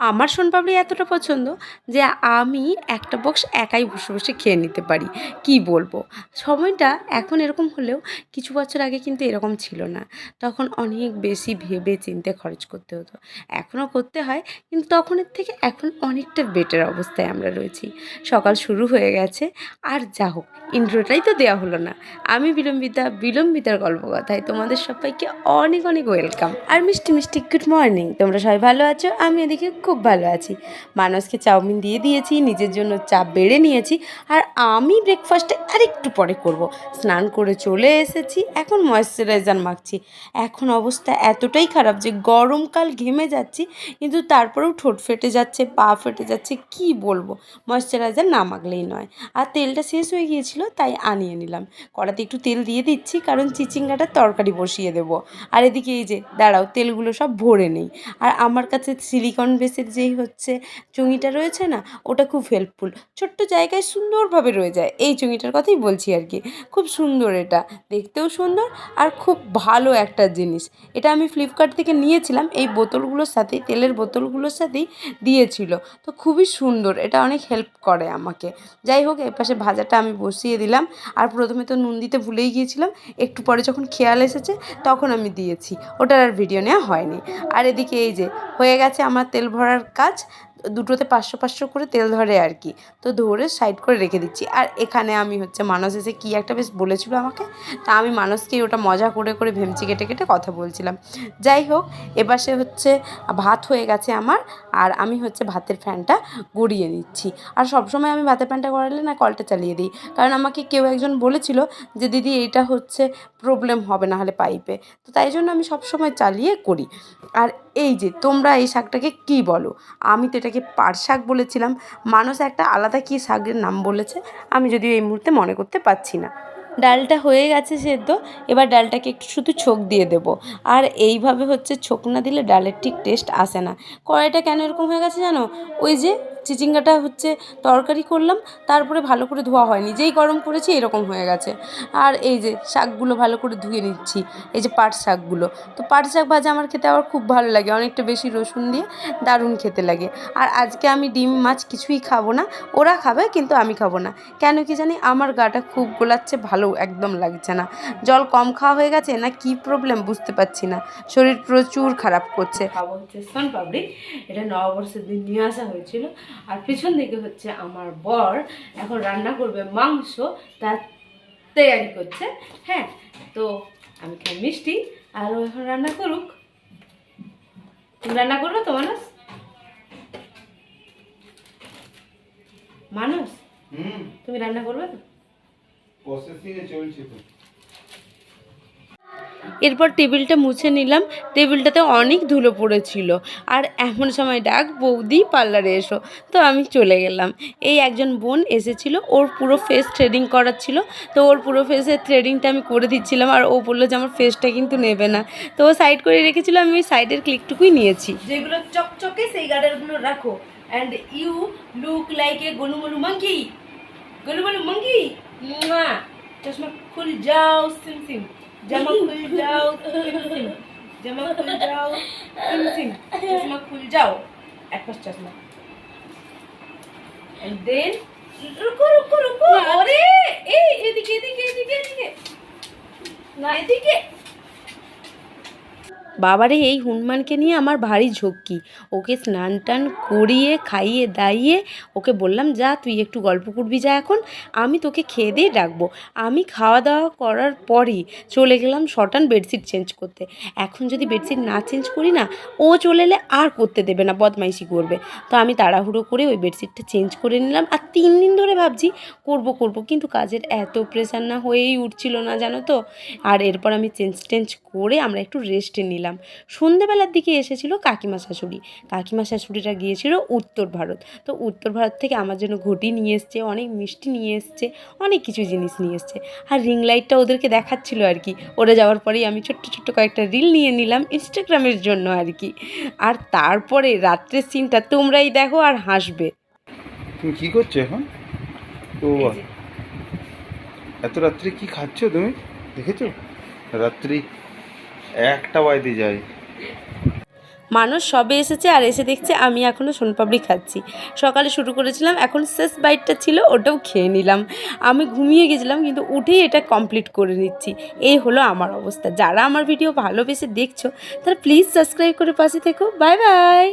আমার সোনপাপড়ি এতটা পছন্দ যে আমি একটা বক্স একাই বসে বসে খেয়ে নিতে পারি। কী বলব? সময়টা এখন এরকম হলেও কিছু বছর আগে কিন্তু এরকম ছিল না। তখন অনেক বেশি ভেবে চিন্তে খরচ করতে হতো। এখনও করতে হয়, কিন্তু তখনের থেকে এখন অনেকটা বেটার অবস্থায় আমরা রয়েছি। সকাল শুরু হয়ে গেছে, আর যা হোক ইন্ট্রোটাই তো দেওয়া হলো না। আমি বিলম্বিতা, বিলম্বিতার গল্প কথায় তোমাদের সবাইকে অনেক অনেক ওয়েলকাম আর মিষ্টি মিষ্টি গুড মর্নিং তোমরা সবাই ভালো আছো? আমি এদিকে খুব ভালো আছি। মানুষকে চাউমিন দিয়ে দিয়েছি, নিজের জন্য চা বেড়ে নিয়েছি, আর আমি ব্রেকফাস্টে আরেকটু পরে করব। স্নান করে চলে এসেছি, এখন ময়েশ্চারাইজার মাখছি। এখন অবস্থা এতটাই খারাপ যে গরমকাল ঘেমে যাচ্ছি, কিন্তু তারপরেও ঠোঁট ফেটে যাচ্ছে, পা ফেটে যাচ্ছে, কি বলব? ময়েশ্চারাইজার না মাখলেই নয়। আর তেলটা শেষ হয়ে গিয়েছিল, তাই আনিয়ে নিলাম। কড়াতে একটু তেল দিয়ে দিচ্ছি, কারণ চিচিঙ্গাটার তরকারি বসিয়ে দেবো। আর এদিকে এই যে, দাঁড়াও, তেলগুলো সব ভরে নেই। আর আমার কাছে সিলিকন বেসের যেই হচ্ছে চুঙিটা রয়েছে না, ওটা খুব হেল্পফুল ছোট্ট জায়গায় সুন্দরভাবে রয়ে যায়, এই চুঙিটার কথাই বলছি আর কি। খুব সুন্দর এটা, দেখতেও সুন্দর আর খুব ভালো একটা জিনিস। এটা আমি ফ্লিপকার্ট থেকে নিয়েছিলাম, এই বোতলগুলোর সাথেই, তেলের বোতলগুলোর সাথেই দিয়েছিল। তো খুবই সুন্দর, এটা অনেক হেল্প করে আমাকে। যাই হোক এপাশে ভাজাটা আমি বসিয়ে দিলাম, আর প্রথমে তো নুন দিতে ভুলেই গিয়েছিলাম, একটু পরে যখন খেয়াল এসেছে, তখন আমি দিয়েছি। ওটার আর ভিডিও নেওয়া হয়নি। আর এদিকে এই যে, হয়ে গেছে আমার তেল ভরার কাজ দুটোতে পাঁচশো পাঁচশো করে তেল ধরে আর কি। তো ধরে সাইড করে রেখে দিচ্ছি। আর এখানে আমি হচ্ছে মানস এসে কী একটা বেশ বলেছিল আমাকে, তা আমি মানুষকেই ওটা মজা করে করে ভেমচি কেটে কেটে কথা বলছিলাম। যাই হোক, এবার সে হচ্ছে ভাত হয়ে গেছে আমার, আর আমি হচ্ছে ভাতের ফ্যানটা গড়িয়ে নিচ্ছি। আর সবসময় আমি ভাতের ফ্যানটা গড়ালে না কলটা চালিয়ে দিই। কারণ আমাকে কেউ একজন বলেছিল যে, দিদি, এইটা হচ্ছে প্রবলেম হবে না হলে পাইপে। তো তাই জন্য আমি সবসময় চালিয়ে করি। আর এই যে তোমরা এই শাকটাকে কী বলো? আমি তো এটাকে পাট শাক বলেছিলাম। মানুষ একটা আলাদা কী শাকের নাম বলেছে? আমি যদিও এই মুহূর্তে মনে করতে পারছি না। ডালটা হয়ে গেছে সেদ্ধ, এবার ডালটাকে একটু শুধু ছোক দিয়ে দেব। আর এইভাবে হচ্ছে ছোক না দিলে ডালের ঠিক টেস্ট আসে না। কড়াইটা কেন এরকম হয়ে গেছে জানো? ওই যে চিচিঙ্গাটা হচ্ছে তরকারি করলাম, তারপরে ভালো করে ধোয়া হয়নি যেই গরম করেছি, এরকম হয়ে গেছে। আর এই যে শাকগুলো ভালো করে ধুয়ে নিচ্ছি, এই যে পাট শাকগুলো। তো পাট শাক ভাজা আমার খেতে আবার খুব ভালো লাগে, অনেকটা বেশি রসুন দিয়ে দারুণ খেতে লাগে। আর আজকে আমি ডিম মাছ কিছুই খাব না, ওরা খাবে কিন্তু আমি খাব না। কেন কি জানি আমার গাটা খুব গোলাচ্ছে, ভালো একদম লাগছে না। জল কম খাওয়া হয়ে গেছে না কি প্রবলেম বুঝতে পারছি না। শরীর প্রচুর খারাপ করছে। খাব হচ্ছে এটা নববর্ষের দিন নিয়ে আসা হয়েছিল। আর পিছন দিকে হচ্ছে আমার বর। এখন রান্না করবে মাংস তার তৈরি করছে। হ্যাঁ তো আমি খাই মিষ্টি আর ও এখন রান্না করুক। তুমি রান্না করবে তো মানুষ মানুষ তুমি রান্না করবে? তো প্রসেসিং এ চলছে তো। এরপর টেবিলটা মুছে নিলাম। টেবিলটাতে অনেক ধুলো পড়েছিল। আর এমন সময় ডাক, বৌদি, পার্লারে এসো। তো আমি চলে গেলাম। এই একজন বোন এসেছিল, ওর পুরো ফেস থ্রেডিং করার ছিল। তো ওর পুরো ফেসের থ্রেডিংটা আমি করে দিচ্ছিলাম আর ও বলল যে আমার ফেসটা কিন্তু নেবে না। তো ও সাইড করে রেখেছিল, আমি ওই সাইডের ক্লিকটুকুই নিয়েছি। যেগুলো চকচকে, সেই গার্ডারগুলো রাখো। And you look like a গনুমনু monkey গনুমনু মাঙ্কি চশমা খুল, যাও, সিম সিম। জামা খুল যাও সিম জামা খুল যাও সিম চশমা খুল যাও এক পাশ চশমা and then রুকো রুকো রুকো আরে এই এদিকে এদিকে এদিকে এদিকে না এদিকে বাবারে, এই হনুমানকে নিয়ে আমার ভারী ঝক্কি। ওকে স্নান টান করিয়ে, খাইয়ে, দাইয়ে ওকে বললাম, যা, তুই একটু গল্প করবি, যা এখন। আমি তোকে খেয়ে দিয়ে ডাকবো। আমি খাওয়া দাওয়া করার পরই চলে গেলাম শটান বেডশিট চেঞ্জ করতে। এখন যদি বেডশিট না চেঞ্জ করি না, ও চলে এলে আর করতে দেবে না, বদমাইশি করবে। তো আমি তাড়াহুড়ো করে ওই বেডশিটটা চেঞ্জ করে নিলাম আর তিন দিন ধরে ভাবছি, করব করব। কিন্তু কাজের এত প্রেশার না হয়েই উঠছিল না, জানো তো? আর এরপর আমি চেঞ্জ টেঞ্জ করে আমরা একটু রেস্টে নিলাম। সন্ধেবেলার দিকে এসেছিল কাকিমা শাশুড়ি। কাকিমা শাশুড়িরা গিয়েছিল উত্তর ভারত। তো উত্তর ভারত থেকে আমার জন্য ঘটি নিয়ে এসছে অনেক মিষ্টি নিয়ে এসছে অনেক কিছু জিনিস নিয়ে এসছে। আর রিং লাইটটা ওদেরকে দেখাচ্ছিল আর কি। ওরা যাওয়ার পরেই আমি ছোট্ট ছোট্ট কয়েকটা রিল নিয়ে নিলাম ইনস্টাগ্রামের জন্য আর কি। আর তারপরে রাত্রের সিনটা তোমরাই দেখো আর হাসবে। তুমি কি করছ এখন? ও এত রাত্রে কি খাচ্ছ তুমি? দেখেছ? রাত্রি একটা বাজতে যাই। মানুষ সবে এসেছে আর এসে দেখছে আমি এখনও সোনপাপড়ি খাচ্ছি। সকালে শুরু করেছিলাম, এখন শেষ বাইটটা ছিল, ওটাও খেয়ে নিলাম। আমি ঘুমিয়ে গেছিলাম, কিন্তু উঠেই এটা কমপ্লিট করে নিচ্ছি। এই হলো আমার অবস্থা। যারা আমার ভিডিও ভালোবেসে দেখছ, তারা প্লিজ সাবস্ক্রাইব করে পাশে থেকো। Bye bye